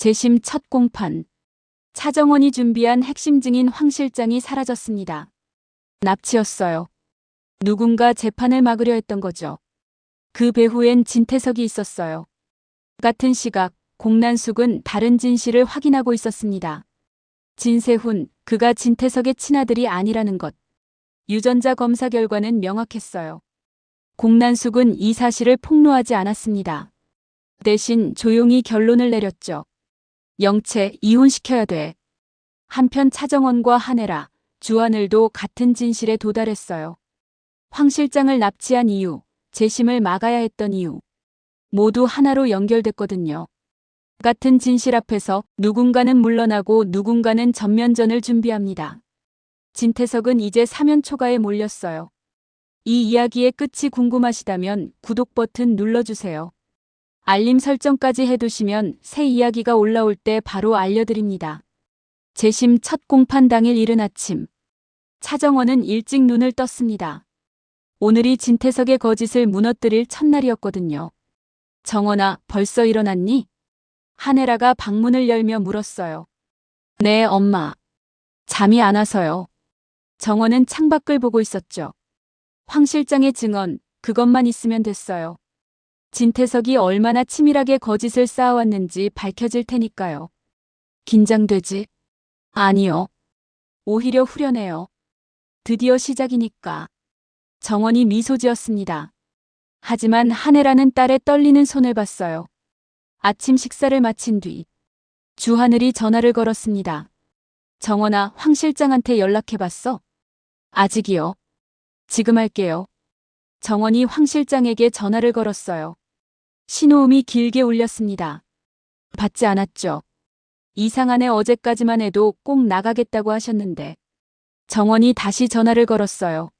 재심 첫 공판. 차정원이 준비한 핵심 증인 황 실장이 사라졌습니다. 납치였어요. 누군가 재판을 막으려 했던 거죠. 그 배후엔 진태석이 있었어요. 같은 시각, 공난숙은 다른 진실을 확인하고 있었습니다. 진세훈, 그가 진태석의 친아들이 아니라는 것. 유전자 검사 결과는 명확했어요. 공난숙은 이 사실을 폭로하지 않았습니다. 대신 조용히 결론을 내렸죠. 영채 이혼시켜야 돼. 한편 차정원과 한혜라, 주하늘도 같은 진실에 도달했어요. 황 실장을 납치한 이유, 재심을 막아야 했던 이유. 모두 하나로 연결됐거든요. 같은 진실 앞에서 누군가는 물러나고 누군가는 전면전을 준비합니다. 진태석은 이제 사면 초가에 몰렸어요. 이 이야기의 끝이 궁금하시다면 구독 버튼 눌러주세요. 알림 설정까지 해두시면 새 이야기가 올라올 때 바로 알려드립니다. 재심 첫 공판 당일 이른 아침. 차정원은 일찍 눈을 떴습니다. 오늘이 진태석의 거짓을 무너뜨릴 첫날이었거든요. 정원아, 벌써 일어났니? 한혜라가 방문을 열며 물었어요. 네, 엄마. 잠이 안 와서요. 정원은 창밖을 보고 있었죠. 황 실장의 증언, 그것만 있으면 됐어요. 진태석이 얼마나 치밀하게 거짓을 쌓아왔는지 밝혀질 테니까요. 긴장되지? 아니요. 오히려 후련해요. 드디어 시작이니까. 정원이 미소 지었습니다. 하지만 한혜라는 딸의 떨리는 손을 봤어요. 아침 식사를 마친 뒤 주하늘이 전화를 걸었습니다. 정원아, 황 실장한테 연락해봤어? 아직이요. 지금 할게요. 정원이 황 실장에게 전화를 걸었어요. 신호음이 길게 울렸습니다. 받지 않았죠. 이상하네 어제까지만 해도 꼭 나가겠다고 하셨는데. 정원이 다시 전화를 걸었어요.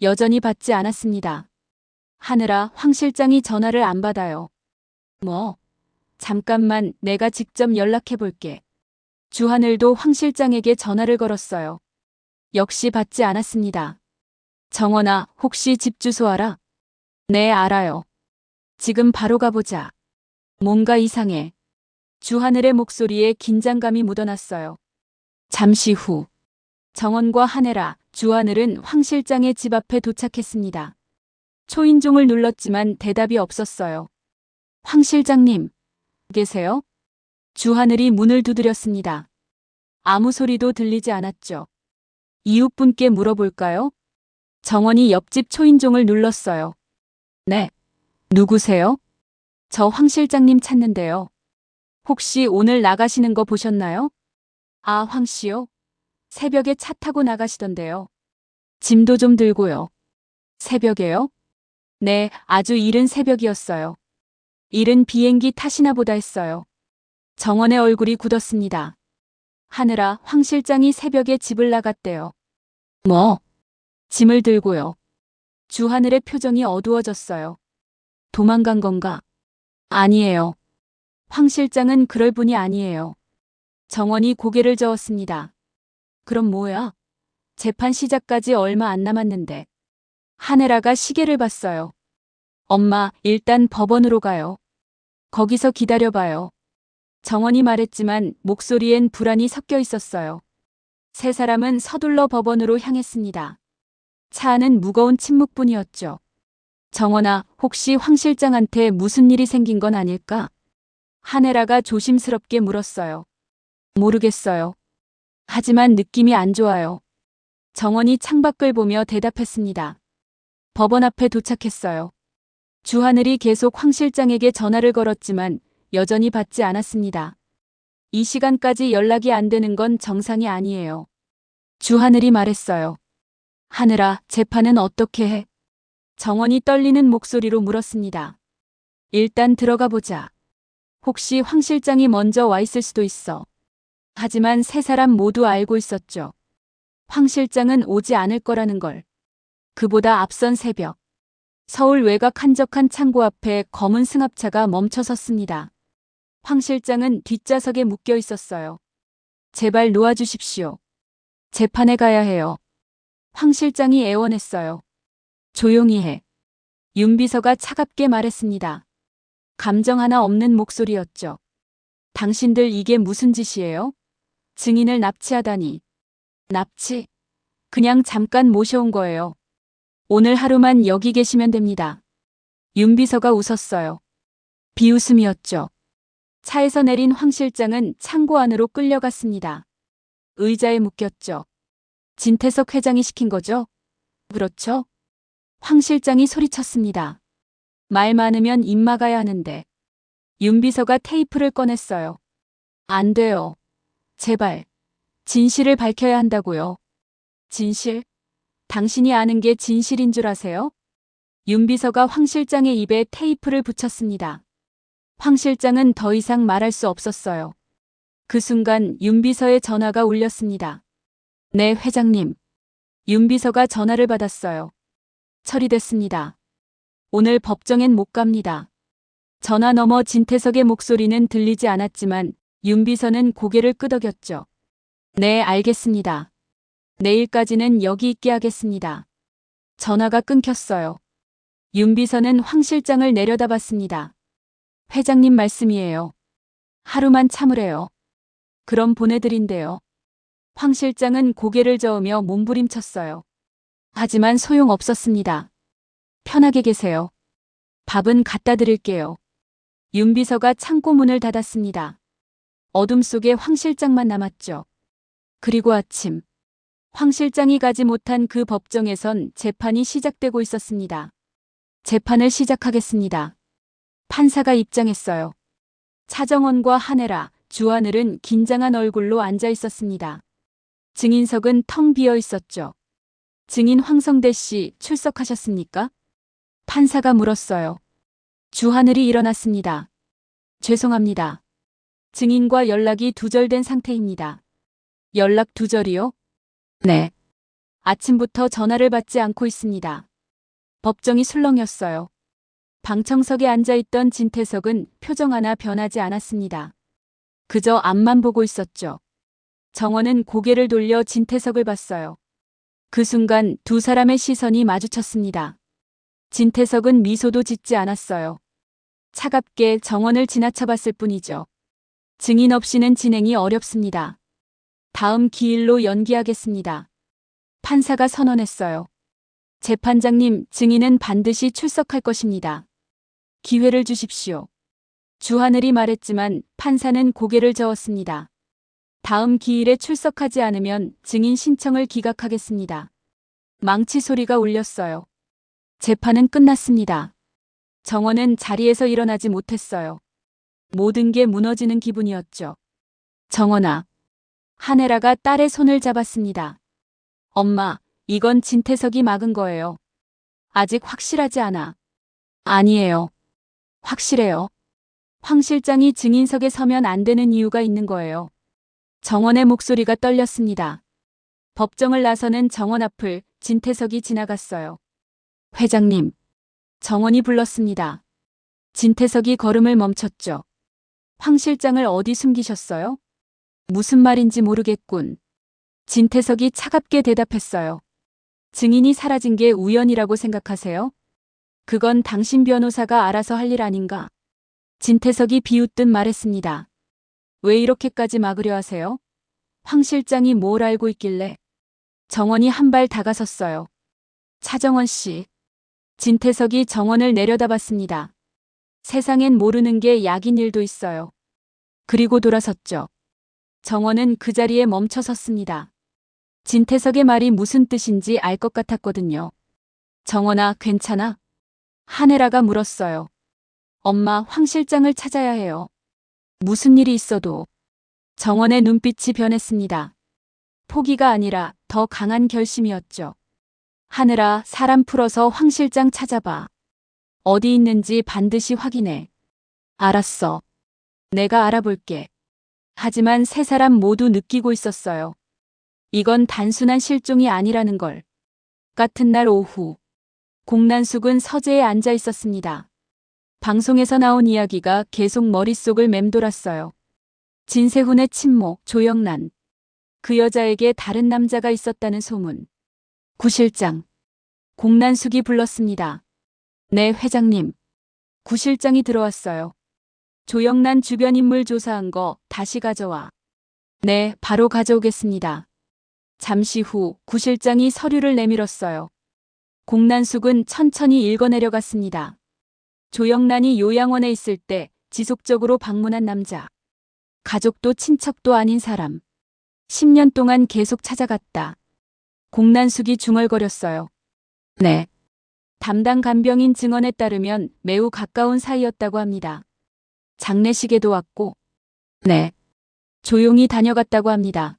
여전히 받지 않았습니다. 하느라 황 실장이 전화를 안 받아요. 뭐? 잠깐만 내가 직접 연락해 볼게. 주하늘도 황 실장에게 전화를 걸었어요. 역시 받지 않았습니다. 정원아, 혹시 집 주소 알아? 네, 알아요. 지금 바로 가보자. 뭔가 이상해. 주하늘의 목소리에 긴장감이 묻어났어요. 잠시 후, 정원과 한혜라, 주하늘은 황 실장의 집 앞에 도착했습니다. 초인종을 눌렀지만 대답이 없었어요. 황 실장님, 계세요? 주하늘이 문을 두드렸습니다. 아무 소리도 들리지 않았죠. 이웃분께 물어볼까요? 정원이 옆집 초인종을 눌렀어요. 네. 누구세요? 저 황 실장님 찾는데요. 혹시 오늘 나가시는 거 보셨나요? 아, 황 씨요? 새벽에 차 타고 나가시던데요. 짐도 좀 들고요. 새벽에요? 네, 아주 이른 새벽이었어요. 이른 비행기 타시나 보다 했어요. 정원의 얼굴이 굳었습니다. 하느라 황 실장이 새벽에 집을 나갔대요. 뭐? 짐을 들고요. 주하늘의 표정이 어두워졌어요. 도망간 건가? 아니에요. 황 실장은 그럴 분이 아니에요. 정원이 고개를 저었습니다. 그럼 뭐야? 재판 시작까지 얼마 안 남았는데. 하네라가 시계를 봤어요. 엄마, 일단 법원으로 가요. 거기서 기다려봐요. 정원이 말했지만 목소리엔 불안이 섞여 있었어요. 세 사람은 서둘러 법원으로 향했습니다. 차 안은 무거운 침묵뿐이었죠. 정원아, 혹시 황 실장한테 무슨 일이 생긴 건 아닐까? 하네라가 조심스럽게 물었어요. 모르겠어요. 하지만 느낌이 안 좋아요. 정원이 창밖을 보며 대답했습니다. 법원 앞에 도착했어요. 주하늘이 계속 황 실장에게 전화를 걸었지만 여전히 받지 않았습니다. 이 시간까지 연락이 안 되는 건 정상이 아니에요. 주하늘이 말했어요. 하늘아, 재판은 어떻게 해? 정원이 떨리는 목소리로 물었습니다. 일단 들어가 보자. 혹시 황 실장이 먼저 와 있을 수도 있어. 하지만 세 사람 모두 알고 있었죠. 황 실장은 오지 않을 거라는 걸. 그보다 앞선 새벽. 서울 외곽 한적한 창고 앞에 검은 승합차가 멈춰 섰습니다. 황 실장은 뒷좌석에 묶여 있었어요. 제발 놓아주십시오. 재판에 가야 해요. 황 실장이 애원했어요. 조용히 해. 윤 비서가 차갑게 말했습니다. 감정 하나 없는 목소리였죠. 당신들 이게 무슨 짓이에요? 증인을 납치하다니. 납치? 그냥 잠깐 모셔온 거예요. 오늘 하루만 여기 계시면 됩니다. 윤 비서가 웃었어요. 비웃음이었죠. 차에서 내린 황 실장은 창고 안으로 끌려갔습니다. 의자에 묶였죠. 진태석 회장이 시킨 거죠? 그렇죠? 황 실장이 소리쳤습니다. 말 많으면 입 막아야 하는데. 윤 비서가 테이프를 꺼냈어요. 안 돼요. 제발. 진실을 밝혀야 한다고요. 진실? 당신이 아는 게 진실인 줄 아세요? 윤 비서가 황 실장의 입에 테이프를 붙였습니다. 황 실장은 더 이상 말할 수 없었어요. 그 순간 윤 비서의 전화가 울렸습니다. 네, 회장님. 윤 비서가 전화를 받았어요. 처리됐습니다. 오늘 법정엔 못 갑니다. 전화 너머 진태석의 목소리는 들리지 않았지만 윤 비서는 고개를 끄덕였죠. 네, 알겠습니다. 내일까지는 여기 있게 하겠습니다. 전화가 끊겼어요. 윤 비서는 황 실장을 내려다봤습니다. 회장님 말씀이에요. 하루만 참으래요. 그럼 보내드린대요. 황 실장은 고개를 저으며 몸부림쳤어요. 하지만 소용없었습니다. 편하게 계세요. 밥은 갖다 드릴게요. 윤 비서가 창고 문을 닫았습니다. 어둠 속에 황 실장만 남았죠. 그리고 아침. 황 실장이 가지 못한 그 법정에선 재판이 시작되고 있었습니다. 재판을 시작하겠습니다. 판사가 입장했어요. 차정원과 한혜라, 주하늘은 긴장한 얼굴로 앉아 있었습니다. 증인석은 텅 비어 있었죠. 증인 황성대 씨 출석하셨습니까? 판사가 물었어요. 주하늘이 일어났습니다. 죄송합니다. 증인과 연락이 두절된 상태입니다. 연락 두절이요? 네. 아침부터 전화를 받지 않고 있습니다. 법정이 술렁였어요. 방청석에 앉아있던 진태석은 표정 하나 변하지 않았습니다. 그저 앞만 보고 있었죠. 정원은 고개를 돌려 진태석을 봤어요. 그 순간 두 사람의 시선이 마주쳤습니다. 진태석은 미소도 짓지 않았어요. 차갑게 정원을 지나쳐 봤을 뿐이죠. 증인 없이는 진행이 어렵습니다. 다음 기일로 연기하겠습니다. 판사가 선언했어요. 재판장님, 증인은 반드시 출석할 것입니다. 기회를 주십시오. 주하늘이 말했지만 판사는 고개를 저었습니다. 다음 기일에 출석하지 않으면 증인 신청을 기각하겠습니다. 망치 소리가 울렸어요. 재판은 끝났습니다. 정원은 자리에서 일어나지 못했어요. 모든 게 무너지는 기분이었죠. 정원아. 한혜라가 딸의 손을 잡았습니다. 엄마, 이건 진태석이 막은 거예요. 아직 확실하지 않아. 아니에요. 확실해요. 황 실장이 증인석에 서면 안 되는 이유가 있는 거예요. 정원의 목소리가 떨렸습니다. 법정을 나서는 정원 앞을 진태석이 지나갔어요. 회장님. 정원이 불렀습니다. 진태석이 걸음을 멈췄죠. 황 실장을 어디 숨기셨어요? 무슨 말인지 모르겠군. 진태석이 차갑게 대답했어요. 증인이 사라진 게 우연이라고 생각하세요? 그건 당신 변호사가 알아서 할 일 아닌가? 진태석이 비웃듯 말했습니다. 왜 이렇게까지 막으려 하세요? 황 실장이 뭘 알고 있길래? 정원이 한 발 다가섰어요. 차정원 씨. 진태석이 정원을 내려다봤습니다. 세상엔 모르는 게 약인 일도 있어요. 그리고 돌아섰죠. 정원은 그 자리에 멈춰 섰습니다. 진태석의 말이 무슨 뜻인지 알 것 같았거든요. 정원아, 괜찮아? 한혜라가 물었어요. 엄마, 황 실장을 찾아야 해요. 무슨 일이 있어도 정원의 눈빛이 변했습니다. 포기가 아니라 더 강한 결심이었죠. 하늘아, 사람 풀어서 황 실장 찾아봐. 어디 있는지 반드시 확인해. 알았어. 내가 알아볼게. 하지만 세 사람 모두 느끼고 있었어요. 이건 단순한 실종이 아니라는 걸. 같은 날 오후, 공난숙은 서재에 앉아 있었습니다. 방송에서 나온 이야기가 계속 머릿속을 맴돌았어요. 진세훈의 친모, 조영란. 그 여자에게 다른 남자가 있었다는 소문. 구실장. 공난숙이 불렀습니다. 네, 회장님. 구실장이 들어왔어요. 조영란 주변 인물 조사한 거 다시 가져와. 네, 바로 가져오겠습니다. 잠시 후 구실장이 서류를 내밀었어요. 공난숙은 천천히 읽어내려갔습니다. 조영란이 요양원에 있을 때 지속적으로 방문한 남자. 가족도 친척도 아닌 사람. 10년 동안 계속 찾아갔다. 공난숙이 중얼거렸어요. 네. 담당 간병인 증언에 따르면 매우 가까운 사이였다고 합니다. 장례식에도 왔고, 네. 조용히 다녀갔다고 합니다.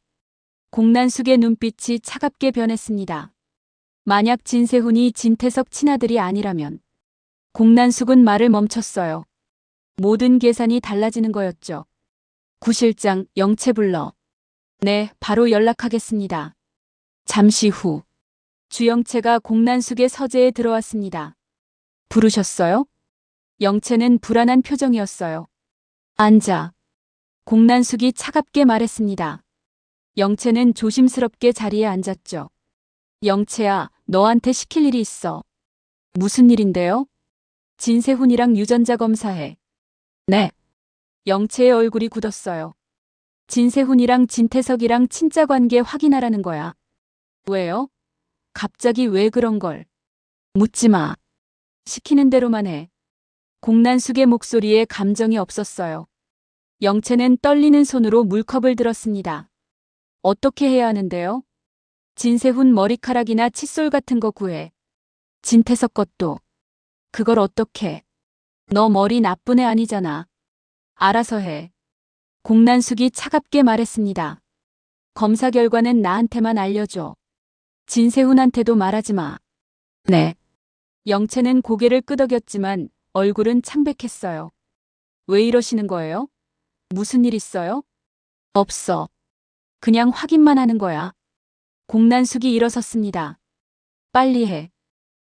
공난숙의 눈빛이 차갑게 변했습니다. 만약 진세훈이 진태석 친아들이 아니라면, 공난숙은 말을 멈췄어요. 모든 계산이 달라지는 거였죠. 구실장, 영채 불러. 네, 바로 연락하겠습니다. 잠시 후, 주영채가 공난숙의 서재에 들어왔습니다. 부르셨어요? 영채는 불안한 표정이었어요. 앉아. 공난숙이 차갑게 말했습니다. 영채는 조심스럽게 자리에 앉았죠. 영채야, 너한테 시킬 일이 있어. 무슨 일인데요? 진세훈이랑 유전자 검사해. 네. 영채의 얼굴이 굳었어요. 진세훈이랑 진태석이랑 친자 관계 확인하라는 거야. 왜요? 갑자기 왜 그런 걸? 묻지 마. 시키는 대로만 해. 공난숙의 목소리에 감정이 없었어요. 영채는 떨리는 손으로 물컵을 들었습니다. 어떻게 해야 하는데요? 진세훈 머리카락이나 칫솔 같은 거 구해. 진태석 것도. 그걸 어떻게? 너 머리 나쁜 애 아니잖아. 알아서 해. 공난숙이 차갑게 말했습니다. 검사 결과는 나한테만 알려줘. 진세훈한테도 말하지 마. 네. 영채는 고개를 끄덕였지만 얼굴은 창백했어요. 왜 이러시는 거예요? 무슨 일 있어요? 없어. 그냥 확인만 하는 거야. 공난숙이 일어섰습니다. 빨리 해.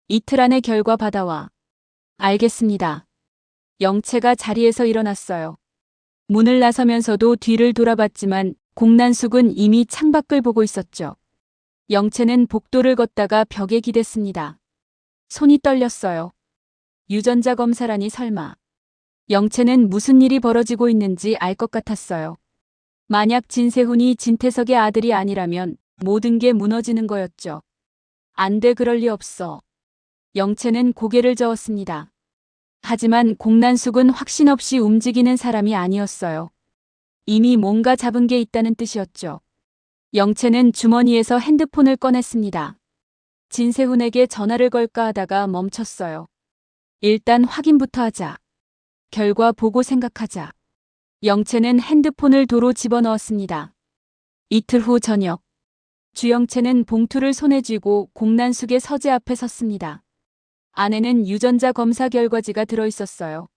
이틀 안에 결과 받아와. 알겠습니다. 영채가 자리에서 일어났어요. 문을 나서면서도 뒤를 돌아봤지만 공난숙은 이미 창밖을 보고 있었죠. 영채는 복도를 걷다가 벽에 기댔습니다. 손이 떨렸어요. 유전자 검사라니 설마. 영채는 무슨 일이 벌어지고 있는지 알 것 같았어요. 만약 진세훈이 진태석의 아들이 아니라면 모든 게 무너지는 거였죠. 안 돼 그럴 리 없어. 영채는 고개를 저었습니다. 하지만 공난숙은 확신 없이 움직이는 사람이 아니었어요. 이미 뭔가 잡은 게 있다는 뜻이었죠. 영채는 주머니에서 핸드폰을 꺼냈습니다. 진세훈에게 전화를 걸까 하다가 멈췄어요. 일단 확인부터 하자. 결과 보고 생각하자. 영채는 핸드폰을 도로 집어넣었습니다. 이틀 후 저녁. 주영채는 봉투를 손에 쥐고 공난숙의 서재 앞에 섰습니다. 안에는 유전자 검사 결과지가 들어 있었어요.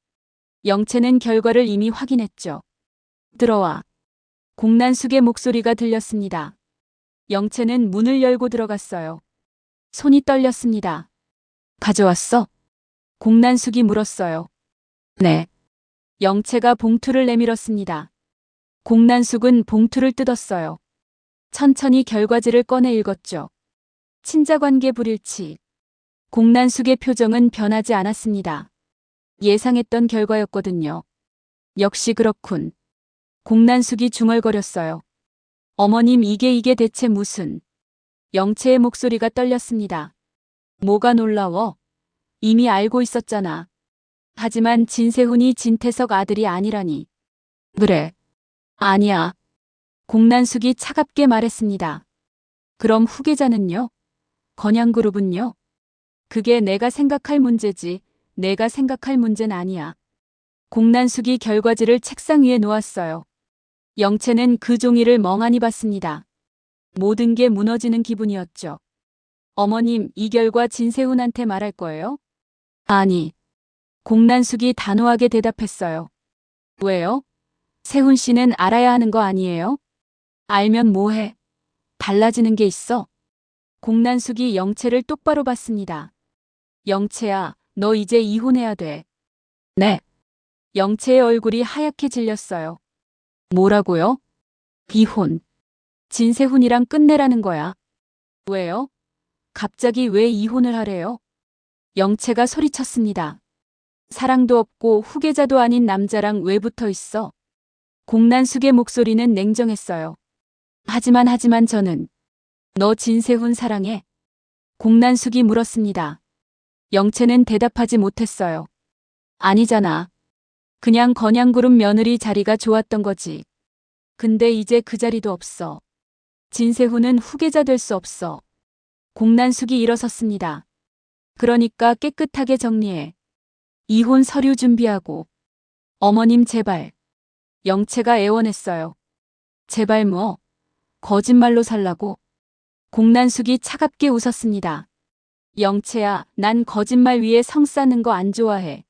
영채는 결과를 이미 확인했죠. 들어와. 공난숙의 목소리가 들렸습니다. 영채는 문을 열고 들어갔어요. 손이 떨렸습니다. 가져왔어? 공난숙이 물었어요. 네. 영채가 봉투를 내밀었습니다. 공난숙은 봉투를 뜯었어요. 천천히 결과지를 꺼내 읽었죠. 친자관계 불일치. 공난숙의 표정은 변하지 않았습니다. 예상했던 결과였거든요. 역시 그렇군. 공난숙이 중얼거렸어요. 어머님 이게 이게 대체 무슨. 영채의 목소리가 떨렸습니다. 뭐가 놀라워? 이미 알고 있었잖아. 하지만 진세훈이 진태석 아들이 아니라니. 그래. 아니야. 공난숙이 차갑게 말했습니다. 그럼 후계자는요? 건양그룹은요? 그게 내가 생각할 문제지, 내가 생각할 문제는 아니야. 공난숙이 결과지를 책상 위에 놓았어요. 영채는 그 종이를 멍하니 봤습니다. 모든 게 무너지는 기분이었죠. 어머님, 이 결과 진세훈한테 말할 거예요? 아니. 공난숙이 단호하게 대답했어요. 왜요? 세훈 씨는 알아야 하는 거 아니에요? 알면 뭐해? 달라지는 게 있어? 공난숙이 영채를 똑바로 봤습니다. 영채야, 너 이제 이혼해야 돼. 네. 영채의 얼굴이 하얗게 질렸어요. 뭐라고요? 이혼. 진세훈이랑 끝내라는 거야. 왜요? 갑자기 왜 이혼을 하래요? 영채가 소리쳤습니다. 사랑도 없고 후계자도 아닌 남자랑 왜 붙어 있어? 공난숙의 목소리는 냉정했어요. 하지만 하지만 저는 너 진세훈 사랑해? 공난숙이 물었습니다. 영채는 대답하지 못했어요. 아니잖아. 그냥 건양그룹 며느리 자리가 좋았던 거지. 근데 이제 그 자리도 없어. 진세훈은 후계자 될 수 없어. 공난숙이 일어섰습니다. 그러니까 깨끗하게 정리해. 이혼 서류 준비하고. 어머님 제발. 영채가 애원했어요. 제발 뭐. 거짓말로 살라고. 공난숙이 차갑게 웃었습니다. 영채야, 난 거짓말 위에 성 쌓는 거 안 좋아해.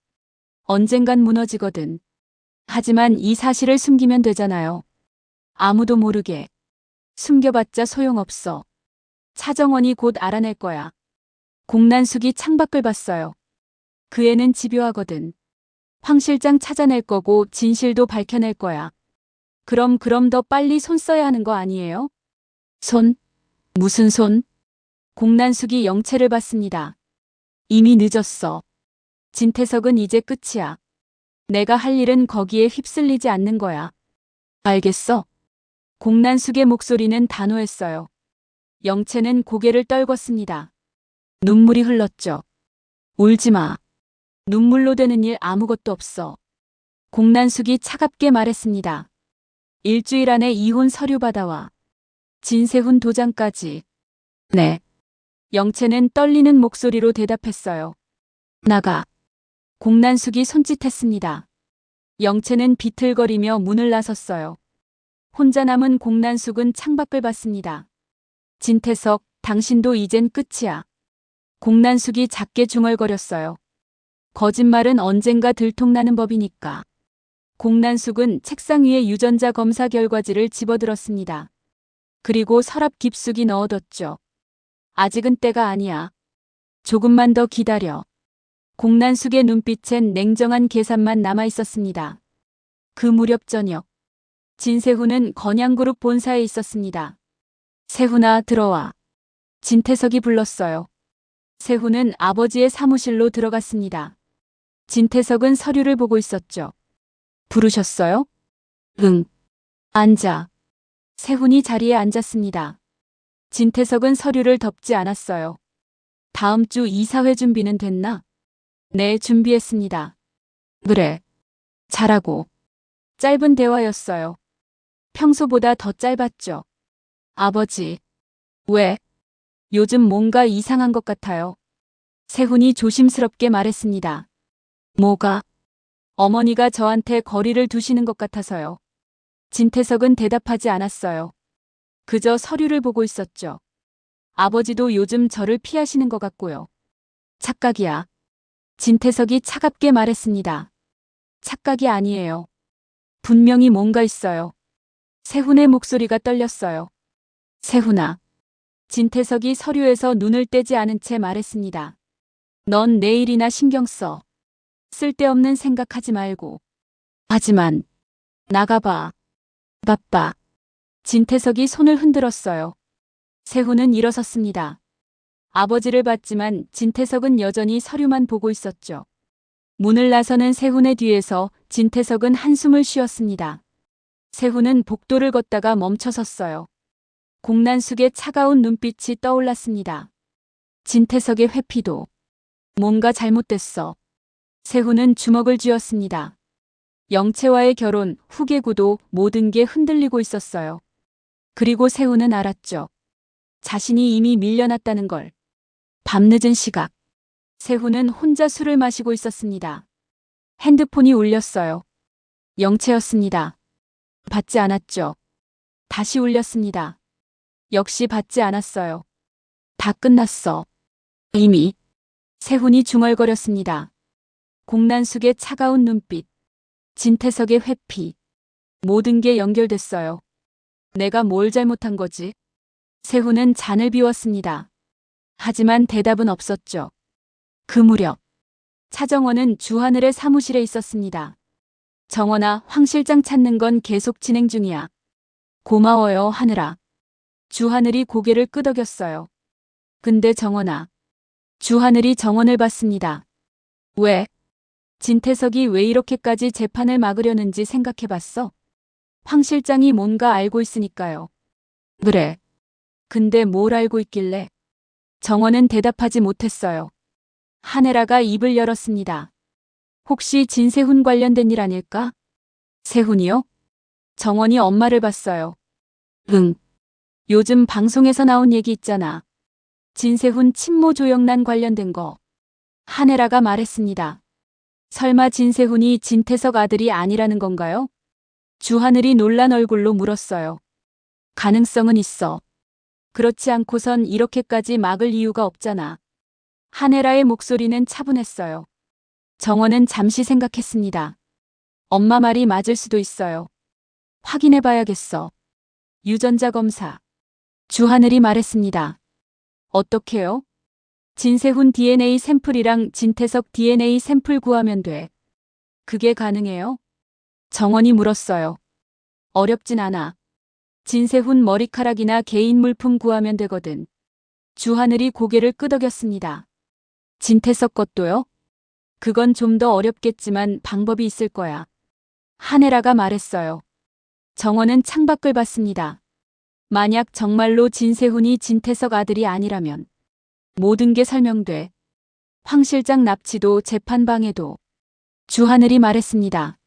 언젠간 무너지거든. 하지만 이 사실을 숨기면 되잖아요. 아무도 모르게. 숨겨봤자 소용없어. 차정원이 곧 알아낼 거야. 공난숙이 창밖을 봤어요. 그 애는 집요하거든. 황 실장 찾아낼 거고 진실도 밝혀낼 거야. 그럼 그럼 더 빨리 손 써야 하는 거 아니에요? 손? 무슨 손? 공난숙이 영채를 봤습니다. 이미 늦었어. 진태석은 이제 끝이야. 내가 할 일은 거기에 휩쓸리지 않는 거야. 알겠어. 공난숙의 목소리는 단호했어요. 영채는 고개를 떨궜습니다. 눈물이 흘렀죠. 울지 마. 눈물로 되는 일 아무것도 없어. 공난숙이 차갑게 말했습니다. 일주일 안에 이혼 서류 받아와. 진세훈 도장까지. 네. 영채는 떨리는 목소리로 대답했어요. 나가. 공난숙이 손짓했습니다. 영채는 비틀거리며 문을 나섰어요. 혼자 남은 공난숙은 창밖을 봤습니다. 진태석, 당신도 이젠 끝이야. 공난숙이 작게 중얼거렸어요. 거짓말은 언젠가 들통나는 법이니까. 공난숙은 책상 위에 유전자 검사 결과지를 집어들었습니다. 그리고 서랍 깊숙이 넣어뒀죠. 아직은 때가 아니야. 조금만 더 기다려. 공난숙의 눈빛엔 냉정한 계산만 남아 있었습니다. 그 무렵 저녁. 진세훈은 건양그룹 본사에 있었습니다. 세훈아 들어와. 진태석이 불렀어요. 세훈은 아버지의 사무실로 들어갔습니다. 진태석은 서류를 보고 있었죠. 부르셨어요? 응. 앉아. 세훈이 자리에 앉았습니다. 진태석은 서류를 덮지 않았어요. 다음 주 이사회 준비는 됐나? 네, 준비했습니다. 그래. 잘하고. 짧은 대화였어요. 평소보다 더 짧았죠. 아버지. 왜? 요즘 뭔가 이상한 것 같아요. 세훈이 조심스럽게 말했습니다. 뭐가? 어머니가 저한테 거리를 두시는 것 같아서요. 진태석은 대답하지 않았어요. 그저 서류를 보고 있었죠. 아버지도 요즘 저를 피하시는 것 같고요. 착각이야. 진태석이 차갑게 말했습니다. 착각이 아니에요. 분명히 뭔가 있어요. 세훈의 목소리가 떨렸어요. 세훈아. 진태석이 서류에서 눈을 떼지 않은 채 말했습니다. 넌 내일이나 신경 써. 쓸데없는 생각하지 말고. 하지만, 나가봐. 바빠. 진태석이 손을 흔들었어요. 세훈은 일어섰습니다. 아버지를 봤지만 진태석은 여전히 서류만 보고 있었죠. 문을 나서는 세훈의 뒤에서 진태석은 한숨을 쉬었습니다. 세훈은 복도를 걷다가 멈춰섰어요. 공난숙의 차가운 눈빛이 떠올랐습니다. 진태석의 회피도. 뭔가 잘못됐어. 세훈은 주먹을 쥐었습니다. 영채와의 결혼, 후계구도 모든 게 흔들리고 있었어요. 그리고 세훈은 알았죠. 자신이 이미 밀려났다는 걸. 밤늦은 시각. 세훈은 혼자 술을 마시고 있었습니다. 핸드폰이 울렸어요. 영채였습니다. 받지 않았죠. 다시 울렸습니다. 역시 받지 않았어요. 다 끝났어. 이미. 세훈이 중얼거렸습니다. 공난숙의 차가운 눈빛. 진태석의 회피. 모든 게 연결됐어요. 내가 뭘 잘못한 거지? 세훈은 잔을 비웠습니다. 하지만 대답은 없었죠. 그 무렵 차정원은 주하늘의 사무실에 있었습니다. 정원아, 황 실장 찾는 건 계속 진행 중이야. 고마워요, 하늘아. 주하늘이 고개를 끄덕였어요. 근데 정원아. 주하늘이 정원을 봤습니다. 왜? 진태석이 왜 이렇게까지 재판을 막으려는지 생각해 봤어? 황 실장이 뭔가 알고 있으니까요. 그래. 근데 뭘 알고 있길래? 정원은 대답하지 못했어요. 하네라가 입을 열었습니다. 혹시 진세훈 관련된 일 아닐까? 세훈이요? 정원이 엄마를 봤어요. 응. 요즘 방송에서 나온 얘기 있잖아. 진세훈 친모 조영란 관련된 거. 하네라가 말했습니다. 설마 진세훈이 진태석 아들이 아니라는 건가요? 주하늘이 놀란 얼굴로 물었어요. 가능성은 있어. 그렇지 않고선 이렇게까지 막을 이유가 없잖아. 하네라의 목소리는 차분했어요. 정원은 잠시 생각했습니다. 엄마 말이 맞을 수도 있어요. 확인해 봐야겠어. 유전자 검사. 주하늘이 말했습니다. 어떻게요? 진세훈 DNA 샘플이랑 진태석 DNA 샘플 구하면 돼. 그게 가능해요? 정원이 물었어요. 어렵진 않아. 진세훈 머리카락이나 개인 물품 구하면 되거든. 주하늘이 고개를 끄덕였습니다. 진태석 것도요? 그건 좀 더 어렵겠지만 방법이 있을 거야. 하네라가 말했어요. 정원은 창밖을 봤습니다. 만약 정말로 진세훈이 진태석 아들이 아니라면 모든 게 설명돼. 황 실장 납치도 재판방해도 주하늘이 말했습니다.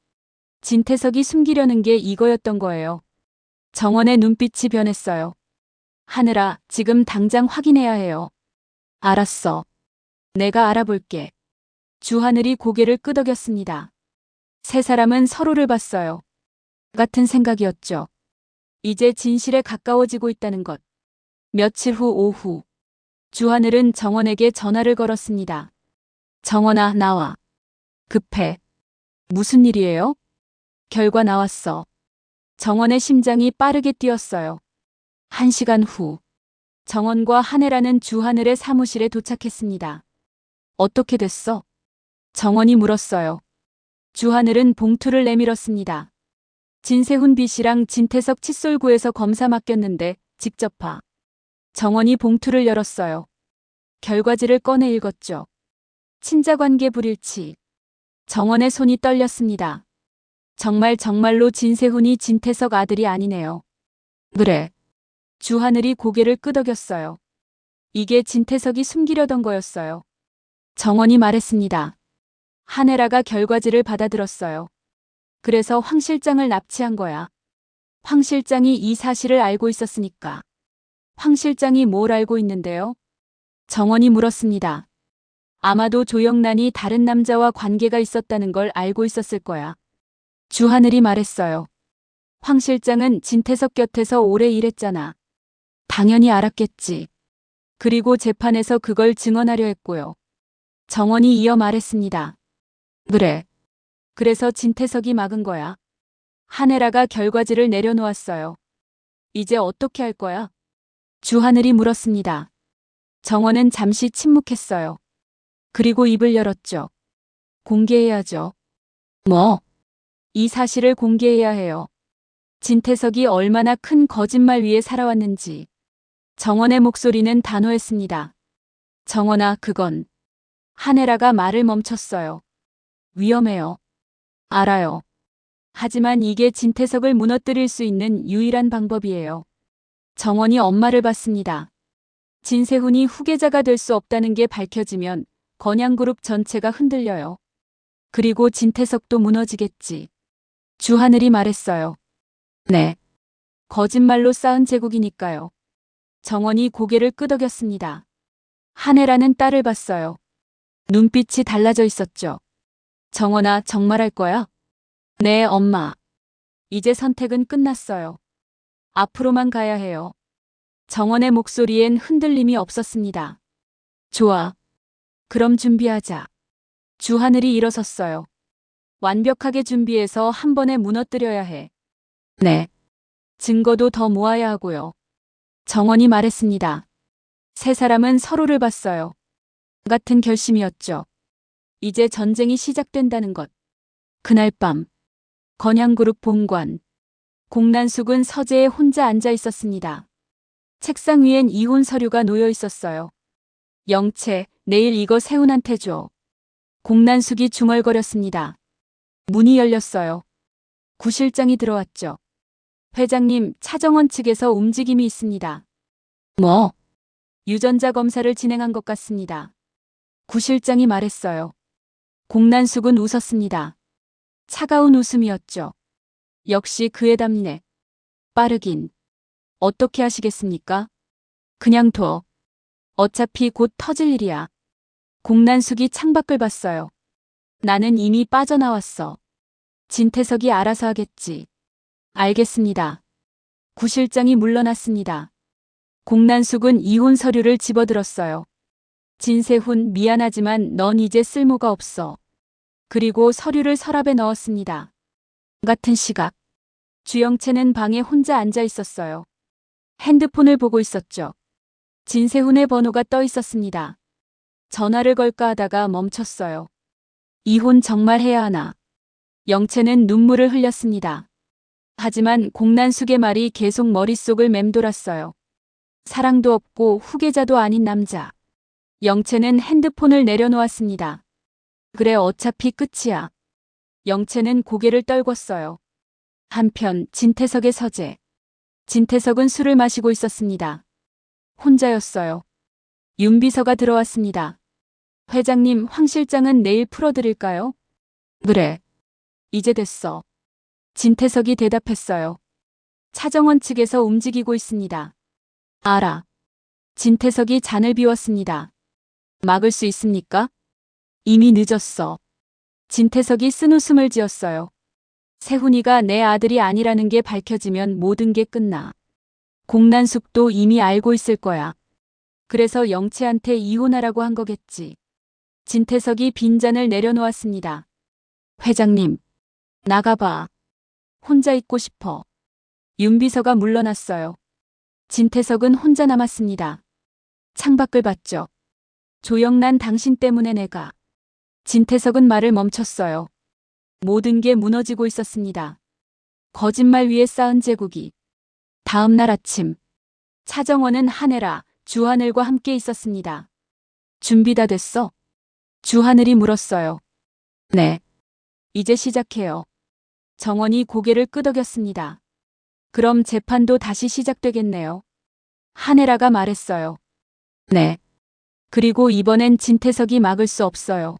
진태석이 숨기려는 게 이거였던 거예요. 정원의 눈빛이 변했어요. 하늘아, 지금 당장 확인해야 해요. 알았어. 내가 알아볼게. 주하늘이 고개를 끄덕였습니다. 세 사람은 서로를 봤어요. 같은 생각이었죠. 이제 진실에 가까워지고 있다는 것. 며칠 후 오후. 주하늘은 정원에게 전화를 걸었습니다. 정원아, 나와. 급해. 무슨 일이에요? 결과 나왔어. 정원의 심장이 빠르게 뛰었어요. 한 시간 후. 정원과 한혜라는 주하늘의 사무실에 도착했습니다. 어떻게 됐어? 정원이 물었어요. 주하늘은 봉투를 내밀었습니다. 진세훈 B씨랑 진태석 칫솔구에서 검사 맡겼는데 직접 봐. 정원이 봉투를 열었어요. 결과지를 꺼내 읽었죠. 친자관계 불일치. 정원의 손이 떨렸습니다. 정말 정말로 진세훈이 진태석 아들이 아니네요. 그래. 주하늘이 고개를 끄덕였어요. 이게 진태석이 숨기려던 거였어요. 정원이 말했습니다. 하네라가 결과지를 받아들었어요. 그래서 황 실장을 납치한 거야. 황 실장이 이 사실을 알고 있었으니까. 황 실장이 뭘 알고 있는데요? 정원이 물었습니다. 아마도 조영란이 다른 남자와 관계가 있었다는 걸 알고 있었을 거야. 주하늘이 말했어요. 황 실장은 진태석 곁에서 오래 일했잖아. 당연히 알았겠지. 그리고 재판에서 그걸 증언하려 했고요. 정원이 이어 말했습니다. 그래. 그래서 진태석이 막은 거야. 하네라가 결과지를 내려놓았어요. 이제 어떻게 할 거야? 주하늘이 물었습니다. 정원은 잠시 침묵했어요. 그리고 입을 열었죠. 공개해야죠. 뭐? 이 사실을 공개해야 해요. 진태석이 얼마나 큰 거짓말 위에 살아왔는지. 정원의 목소리는 단호했습니다. 정원아, 그건. 하네라가 말을 멈췄어요. 위험해요. 알아요. 하지만 이게 진태석을 무너뜨릴 수 있는 유일한 방법이에요. 정원이 엄마를 봤습니다. 진세훈이 후계자가 될 수 없다는 게 밝혀지면 건양그룹 전체가 흔들려요. 그리고 진태석도 무너지겠지. 주하늘이 말했어요. 네. 거짓말로 쌓은 제국이니까요. 정원이 고개를 끄덕였습니다. 한혜라는 딸을 봤어요. 눈빛이 달라져 있었죠. 정원아, 정말 할 거야? 네, 엄마. 이제 선택은 끝났어요. 앞으로만 가야 해요. 정원의 목소리엔 흔들림이 없었습니다. 좋아. 그럼 준비하자. 주하늘이 일어섰어요. 완벽하게 준비해서 한 번에 무너뜨려야 해. 네. 증거도 더 모아야 하고요. 정원이 말했습니다. 세 사람은 서로를 봤어요. 같은 결심이었죠. 이제 전쟁이 시작된다는 것. 그날 밤, 건양그룹 본관. 공난숙은 서재에 혼자 앉아 있었습니다. 책상 위엔 이혼 서류가 놓여 있었어요. 영채, 내일 이거 세훈한테 줘. 공난숙이 중얼거렸습니다. 문이 열렸어요. 구실장이 들어왔죠. 회장님, 차정원 측에서 움직임이 있습니다. 뭐? 유전자 검사를 진행한 것 같습니다. 구실장이 말했어요. 공난숙은 웃었습니다. 차가운 웃음이었죠. 역시 그의 답네. 빠르긴. 어떻게 하시겠습니까? 그냥 둬. 어차피 곧 터질 일이야. 공난숙이 창밖을 봤어요. 나는 이미 빠져나왔어. 진태석이 알아서 하겠지. 알겠습니다. 구실장이 물러났습니다. 공난숙은 이혼 서류를 집어들었어요. 진세훈 미안하지만 넌 이제 쓸모가 없어. 그리고 서류를 서랍에 넣었습니다. 같은 시각. 주영채는 방에 혼자 앉아 있었어요. 핸드폰을 보고 있었죠. 진세훈의 번호가 떠 있었습니다. 전화를 걸까 하다가 멈췄어요. 이혼 정말 해야 하나. 영채는 눈물을 흘렸습니다. 하지만 공난숙의 말이 계속 머릿속을 맴돌았어요. 사랑도 없고 후계자도 아닌 남자. 영채는 핸드폰을 내려놓았습니다. 그래 어차피 끝이야. 영채는 고개를 떨궜어요. 한편 진태석의 서재. 진태석은 술을 마시고 있었습니다. 혼자였어요. 윤비서가 들어왔습니다. 회장님, 황 실장은 내일 풀어드릴까요? 그래. 이제 됐어. 진태석이 대답했어요. 차정원 측에서 움직이고 있습니다. 알아. 진태석이 잔을 비웠습니다. 막을 수 있습니까? 이미 늦었어. 진태석이 쓴 웃음을 지었어요. 세훈이가 내 아들이 아니라는 게 밝혀지면 모든 게 끝나. 공난숙도 이미 알고 있을 거야. 그래서 영채한테 이혼하라고 한 거겠지. 진태석이 빈잔을 내려놓았습니다. 회장님, 나가봐. 혼자 있고 싶어. 윤비서가 물러났어요. 진태석은 혼자 남았습니다. 창밖을 봤죠. 조영란 당신 때문에 내가. 진태석은 말을 멈췄어요. 모든 게 무너지고 있었습니다. 거짓말 위에 쌓은 제국이. 다음 날 아침, 차정원은 하늘아, 주하늘과 함께 있었습니다. 준비 다 됐어? 주하늘이 물었어요. 네. 이제 시작해요. 정원이 고개를 끄덕였습니다. 그럼 재판도 다시 시작되겠네요. 하네라가 말했어요. 네. 그리고 이번엔 진태석이 막을 수 없어요.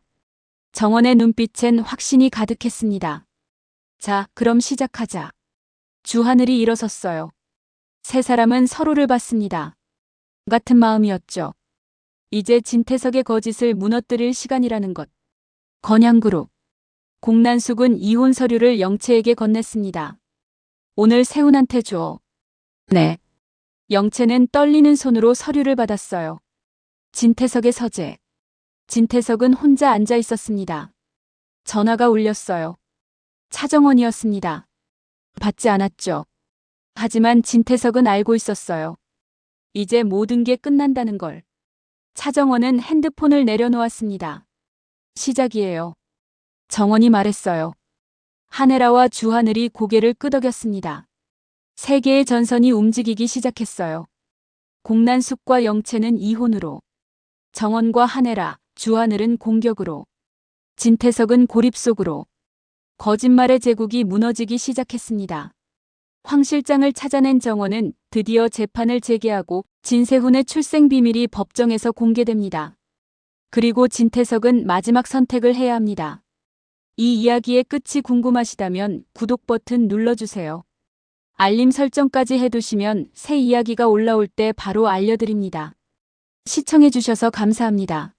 정원의 눈빛엔 확신이 가득했습니다. 자, 그럼 시작하자. 주하늘이 일어섰어요. 세 사람은 서로를 봤습니다. 같은 마음이었죠. 이제 진태석의 거짓을 무너뜨릴 시간이라는 것. 건양그룹. 공난숙은 이혼 서류를 영채에게 건넸습니다. 오늘 세훈한테 줘. 네. 영채는 떨리는 손으로 서류를 받았어요. 진태석의 서재. 진태석은 혼자 앉아 있었습니다. 전화가 울렸어요. 차정원이었습니다. 받지 않았죠. 하지만 진태석은 알고 있었어요. 이제 모든 게 끝난다는 걸. 차정원은 핸드폰을 내려놓았습니다. 시작이에요. 정원이 말했어요. 하늘아와 주하늘이 고개를 끄덕였습니다. 세 개의 전선이 움직이기 시작했어요. 공난숙과 영채는 이혼으로, 정원과 하늘아, 주하늘은 공격으로, 진태석은 고립 속으로, 거짓말의 제국이 무너지기 시작했습니다. 황 실장을 찾아낸 정원은 드디어 재판을 재개하고 진세훈의 출생 비밀이 법정에서 공개됩니다. 그리고 진태석은 마지막 선택을 해야 합니다. 이 이야기의 끝이 궁금하시다면 구독 버튼 눌러주세요. 알림 설정까지 해두시면 새 이야기가 올라올 때 바로 알려드립니다. 시청해주셔서 감사합니다.